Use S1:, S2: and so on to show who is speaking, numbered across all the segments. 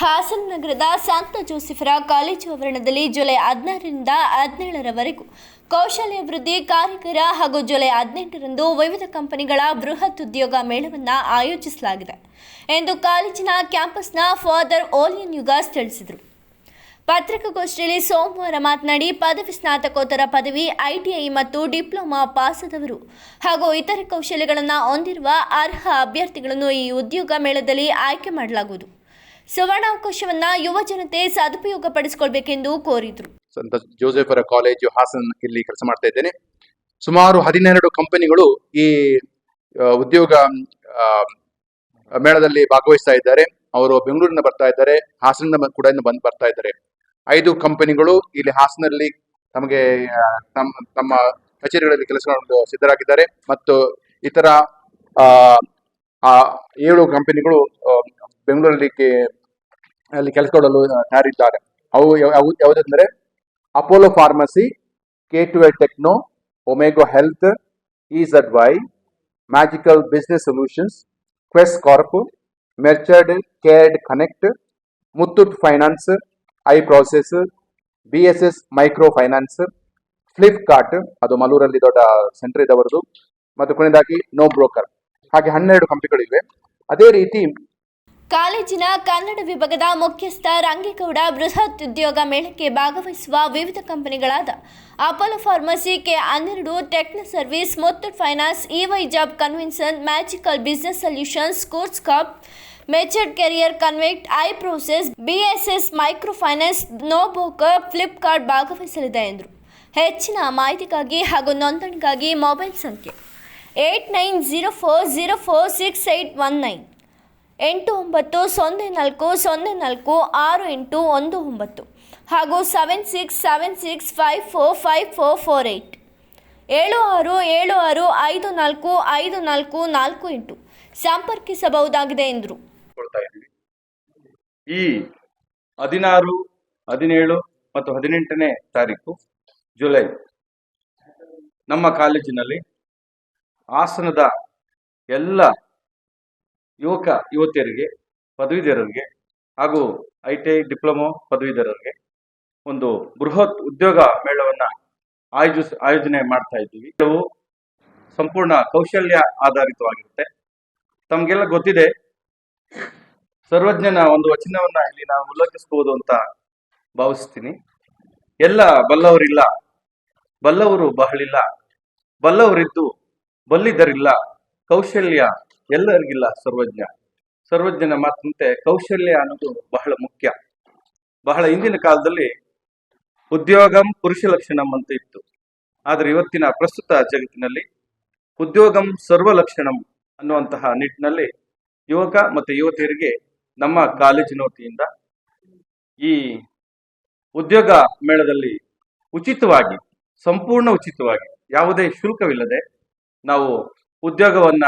S1: ಹಾಸನ ನಗರದ ಸಂತ ಜೋಸೆಫರ ಕಾಲೇಜು ಆವರಣದಲ್ಲಿ ಜುಲೈ ಹದಿನಾರರಿಂದ ಹದಿನೇಳರವರೆಗೂ ಕೌಶಲ್ಯಾಭಿವೃದ್ಧಿ ಕಾರ್ಯಕರ ಹಾಗೂ ಜುಲೈ ಹದಿನೆಂಟರಂದು ವಿವಿಧ ಕಂಪನಿಗಳ ಬೃಹತ್ ಉದ್ಯೋಗ ಮೇಳವನ್ನು ಆಯೋಜಿಸಲಾಗಿದೆ ಎಂದು ಕಾಲೇಜಿನ ಕ್ಯಾಂಪಸ್ನ ಫಾದರ್ ಓಲಿಯನ್ ಯುಗಾಸ್ ತಿಳಿಸಿದರು. ಪತ್ರಿಕಾಗೋಷ್ಠಿಯಲ್ಲಿ ಸೋಮವಾರ ಮಾತನಾಡಿ, ಪದವಿ ಸ್ನಾತಕೋತ್ತರ ಪದವಿ, ಐಟಿಐ ಮತ್ತು ಡಿಪ್ಲೊಮಾ ಪಾಸದವರು ಹಾಗೂ ಇತರೆ ಕೌಶಲ್ಯಗಳನ್ನು ಹೊಂದಿರುವ ಅರ್ಹ ಅಭ್ಯರ್ಥಿಗಳನ್ನು ಈ ಉದ್ಯೋಗ ಮೇಳದಲ್ಲಿ ಆಯ್ಕೆ ಮಾಡಲಾಗುವುದು. ಸುವರ್ಣಾವಕಾಶವನ್ನು ಯುವ ಜನತೆ ಸದುಪಯೋಗಪಡಿಸಿಕೊಳ್ಬೇಕೆಂದು ಕೋರಿದ್ರು.
S2: ಸಂತ ಜೋಸೆಫರ ಕಾಲೇಜು ಹಾಸನ್ ಇಲ್ಲಿ ಕೆಲಸ ಮಾಡ್ತಾ ಇದ್ದೇನೆ. ಸುಮಾರು ಹದಿನೆರಡು ಕಂಪನಿಗಳು ಈ ಉದ್ಯೋಗ ಮೇಳದಲ್ಲಿ ಭಾಗವಹಿಸ್ತಾ ಇದ್ದಾರೆ. ಅವರು ಬೆಂಗಳೂರಿನ ಬರ್ತಾ ಇದ್ದಾರೆ ಹಾಸನ ಕೂಡ ಬಂದು ಬರ್ತಾ ಇದ್ದಾರೆ. ಐದು ಕಂಪನಿಗಳು ಇಲ್ಲಿ ಹಾಸನಲ್ಲಿ ತಮಗೆ ತಮ್ಮ ತಮ್ಮ ಕಚೇರಿಗಳಲ್ಲಿ ಕೆಲಸ ಮಾಡಲು ಸಿದ್ಧರಾಗಿದ್ದಾರೆ. ಮತ್ತು ಇತರ ಆ, ಏಳು ಕಂಪನಿಗಳು ಬೆಂಗಳೂರಲ್ಲಿ ಅಲ್ಲಿ ಕೆಲಸ ಕೊಡಲು ತಯಾರಿದ್ದಾರೆ ಅವು ಯಾವ- ಯಾವು- ಯಾವುದಂದ್ರೆ Apollo pharmacy K two A techno Omega health is Y magical business solutions Quess Corp matured career connect Muthoot finance I process B S S micro finance Flipkart ಅದು ಮಲೂರಲ್ಲಿ ದೊಡ್ಡ ಸೆಂಟರ್ ಇದೆ ಮತ್ತು ಕೊನೆಯದಾಗಿ ನೋ ಬ್ರೋಕರ್ ಹಾಗೆ ಹನ್ನೆರಡು ಕಂಪನಿಗಳಿವೆ ಅದೇ ರೀತಿ
S1: ಕಾಲೇಜಿನ ಕನ್ನಡ ವಿಭಾಗದ ಮುಖ್ಯಸ್ಥ ರಂಗೇಗೌಡ ಬೃಹತ್ ಉದ್ಯೋಗ ಮೇಳಕ್ಕೆ ಭಾಗವಹಿಸುವ ವಿವಿಧ ಕಂಪನಿಗಳಾದ ಅಪೋಲೋ ಫಾರ್ಮಸಿ, ಕೆ ಹನ್ನೆರಡು, techno service, Muthoot finance, EY job ಕನ್ವಿನ್ಸನ್, magical business solutions Quess Corp, matured career connect, I process, BSS micro finance book Flipkart ಭಾಗವಹಿಸಲಿದೆ ಎಂದರು. ಹೆಚ್ಚಿನ ಮಾಹಿತಿಗಾಗಿ ಹಾಗೂ ನೋಂದಣಿಗಾಗಿ ಮೊಬೈಲ್ ಸಂಖ್ಯೆ eight nine zero four zero four six eight one nine. ಎಂಟು ಒಂಬತ್ತು, ಸೊನ್ನೆ ನಾಲ್ಕು ಸೊನ್ನೆ ನಾಲ್ಕು, ಆರು ಎಂಟು, ಒಂದು ಒಂಬತ್ತು ಹಾಗೂ seven six seven six, five four five four four eight ಏಳು ಆರು ಏಳು ಆರು, ಐದು ನಾಲ್ಕು ಐದು ನಾಲ್ಕು ನಾಲ್ಕು ಎಂಟು. ಸಂಪರ್ಕಿಸಬಹುದಾಗಿದೆ ಎಂದರು.
S3: ಈ ಹದಿನಾರು, ಹದಿನೇಳು ಮತ್ತು ಹದಿನೆಂಟನೇ ತಾರೀಕು, ಜುಲೈ, ನಮ್ಮ ಕಾಲೇಜಿನಲ್ಲಿ ಹಾಸನದ ಎಲ್ಲ ಯುವಕ, ಯುವತಿಯರಿಗೆ, ಪದವೀಧರರಿಗೆ ಹಾಗೂ ಐ ಟಿ ಐ ಡಿಪ್ಲೊಮೊ ಪದವೀಧರರಿಗೆ ಒಂದು ಬೃಹತ್ ಉದ್ಯೋಗ ಮೇಳವನ್ನ ಆಯೋಜಿಸ್ ಆಯೋಜನೆ ಮಾಡ್ತಾ ಇದ್ದೀವಿ. ಇದು ಸಂಪೂರ್ಣ ಕೌಶಲ್ಯ ಆಧಾರಿತವಾಗಿರುತ್ತೆ. ತಮಗೆಲ್ಲ ಗೊತ್ತಿದೆ, ಸರ್ವಜ್ಞನ ಒಂದು ವಚನವನ್ನ ಇಲ್ಲಿ ನಾವು ಉಲ್ಲೇಖಿಸಬಹುದು ಅಂತ ಭಾವಿಸ್ತೀನಿ. ಎಲ್ಲ ಬಲ್ಲವರಿಲ್ಲ, ಬಲ್ಲವರು ಬಹಳಿಲ್ಲ, ಬಲ್ಲವರಿದ್ದು ಬಲ್ಲಿದರಿಲ್ಲ, ಕೌಶಲ್ಯ ಎಲ್ಲರಿಗಿಲ್ಲ ಸರ್ವಜ್ಞ. ಸರ್ವಜ್ಞನ ಮಾತಂತೆ ಕೌಶಲ್ಯ ಅನ್ನೋದು ಬಹಳ ಮುಖ್ಯ. ಬಹಳ ಹಿಂದಿನ ಕಾಲದಲ್ಲಿ ಉದ್ಯೋಗಂ ಪುರುಷ ಲಕ್ಷಣಂ ಅಂತ ಇತ್ತು. ಆದ್ರೆ ಇವತ್ತಿನ ಪ್ರಸ್ತುತ ಜಗತ್ತಿನಲ್ಲಿ ಉದ್ಯೋಗಂ ಸರ್ವ ಲಕ್ಷಣಂ ಅನ್ನುವಂತಹ ನಿಟ್ಟಿನಲ್ಲಿ ಯುವಕ ಮತ್ತು ಯುವತಿಯರಿಗೆ ನಮ್ಮ ಕಾಲೇಜಿನ ವತಿಯಿಂದ ಈ ಉದ್ಯೋಗ ಮೇಳದಲ್ಲಿ ಉಚಿತವಾಗಿ, ಸಂಪೂರ್ಣ ಉಚಿತವಾಗಿ ಯಾವುದೇ ಶುಲ್ಕವಿಲ್ಲದೆ ನಾವು ಉದ್ಯೋಗವನ್ನ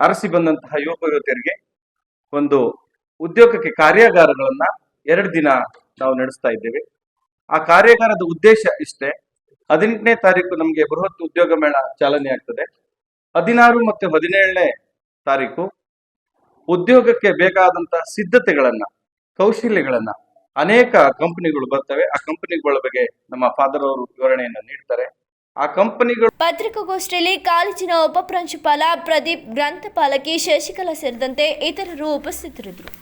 S3: ಅರಸಿ ಬಂದಂತಹ ಯುವಕ ಯುವತಿಯರಿಗೆ ಒಂದು ಉದ್ಯೋಗಕ್ಕೆ ಕಾರ್ಯಾಗಾರಗಳನ್ನ ಎರಡು ದಿನ ನಾವು ನಡೆಸ್ತಾ ಇದ್ದೇವೆ. ಆ ಕಾರ್ಯಾಗಾರದ ಉದ್ದೇಶ ಇಷ್ಟೇ. ಹದಿನೆಂಟನೇ ತಾರೀಕು ನಮಗೆ ಬೃಹತ್ ಉದ್ಯೋಗ ಮೇಳ ಚಾಲನೆ ಆಗ್ತದೆ. ಹದಿನಾರು ಮತ್ತು ಹದಿನೇಳನೇ ತಾರೀಕು ಉದ್ಯೋಗಕ್ಕೆ ಬೇಕಾದಂತಹ ಸಿದ್ಧತೆಗಳನ್ನ, ಕೌಶಲ್ಯಗಳನ್ನ ಅನೇಕ ಕಂಪನಿಗಳು ಬರ್ತವೆ. ಆ ಕಂಪನಿಗಳ ಬಗ್ಗೆ ನಮ್ಮ ಫಾದರ್ ಅವರು ವಿವರಣೆಯನ್ನು ನೀಡ್ತಾರೆ. ಆ ಕಂಪನಿಗಳು
S1: ಪತ್ರಿಕಾಗೋಷ್ಠಿಯಲ್ಲಿ ಕಾಲೇಜಿನ ಉಪಪ್ರಾಂಶುಪಾಲ ಪ್ರದೀಪ್ ಗ್ರಂಥಪಾಲಕಿ ಶಶಿಕಲಾ ಸೇರಿದಂತೆ ಇತರರು ಉಪಸ್ಥಿತರಿದ್ದರು.